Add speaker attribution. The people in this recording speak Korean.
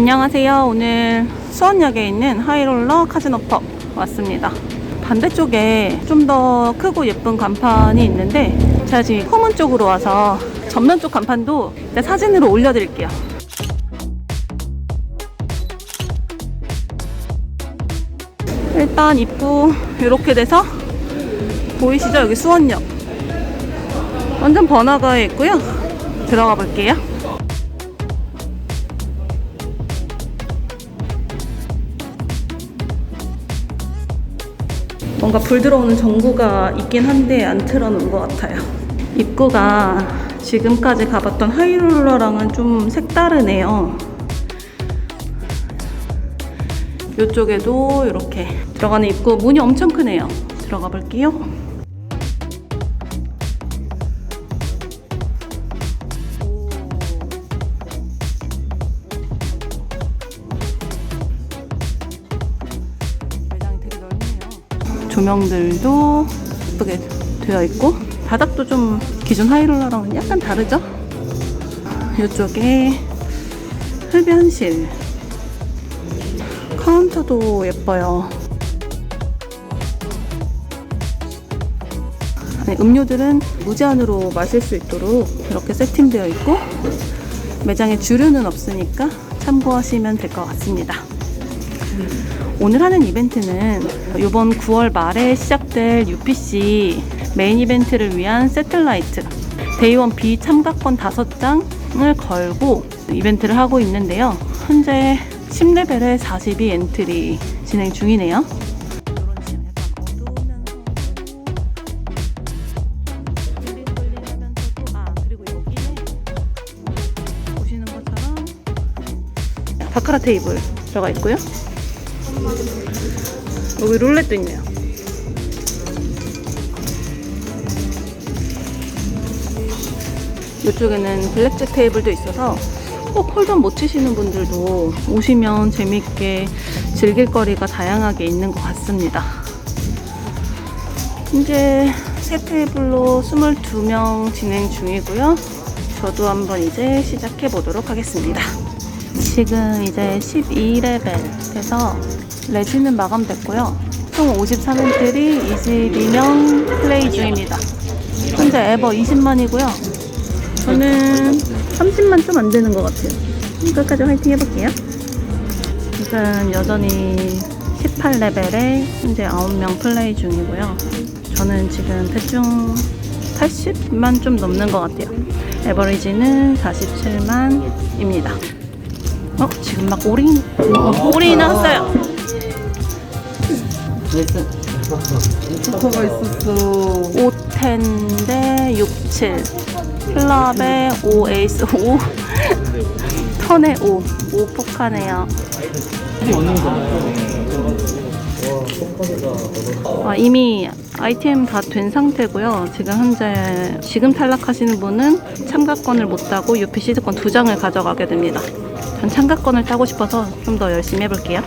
Speaker 1: 안녕하세요. 오늘 수원역에 있는 하이롤러 카즈노퍼 왔습니다. 반대쪽에 좀 더 크고 예쁜 간판이 있는데 제가 지금 후문 쪽으로 와서 전면 쪽 간판도 사진으로 올려드릴게요. 일단 입구 이렇게 돼서 보이시죠? 여기 수원역. 완전 번화가에 있고요. 들어가 볼게요. 뭔가 불 들어오는 전구가 있긴 한데 안 틀어놓은 것 같아요. 입구가 지금까지 가봤던 하이롤러랑은 좀 색다르네요. 이쪽에도 이렇게 들어가는 입구 문이 엄청 크네요. 들어가 볼게요. 조명들도 예쁘게 되어 있고 바닥도 좀 기존 하이롤러랑은 약간 다르죠? 이쪽에 흡연실 카운터도 예뻐요. 음료들은 무제한으로 마실 수 있도록 이렇게 세팅되어 있고 매장에 주류는 없으니까 참고하시면 될 것 같습니다. 오늘 하는 이벤트는 이번 9월 말에 시작될 UPC 메인 이벤트를 위한 세틀라이트 데이원 B 참가권 5장을 걸고 이벤트를 하고 있는데요. 현재 10레벨에 42 엔트리 진행 중이네요. 바카라 테이블 들어가 있고요. 여기 룰렛도 있네요. 이쪽에는 블랙잭 테이블도 있어서 꼭 홀덤 못 치시는 분들도 오시면 재밌게 즐길 거리가 다양하게 있는 것 같습니다. 현재 세 테이블로 22명 진행 중이고요. 저도 한번 이제 시작해 보도록 하겠습니다. 지금 이제 12레벨에서 레지는 마감됐고요. 총 53엔트리 22명 플레이 중입니다. 현재 에버 20만이고요. 저는 30만 좀 안 되는 것 같아요. 끝까지 화이팅 해볼게요. 지금 여전히 18레벨에 현재 9명 플레이 중이고요. 저는 지금 대충 80만 좀 넘는 것 같아요. 에버리지는 47만입니다. 어, 지금 막 오리, 오리 나왔어요.
Speaker 2: 초코가 있었어.
Speaker 1: 5텐 대 67. 클럽에 5 에이스 5. 턴에 5. 5 포카네요. 아, 이미 아이템 다 된 상태고요. 지금 현재 지금 탈락하시는 분은 참가권을 못 따고 UP 시드권 두 장을 가져가게 됩니다. 전 참가권을 따고 싶어서 좀 더 열심히 해볼게요.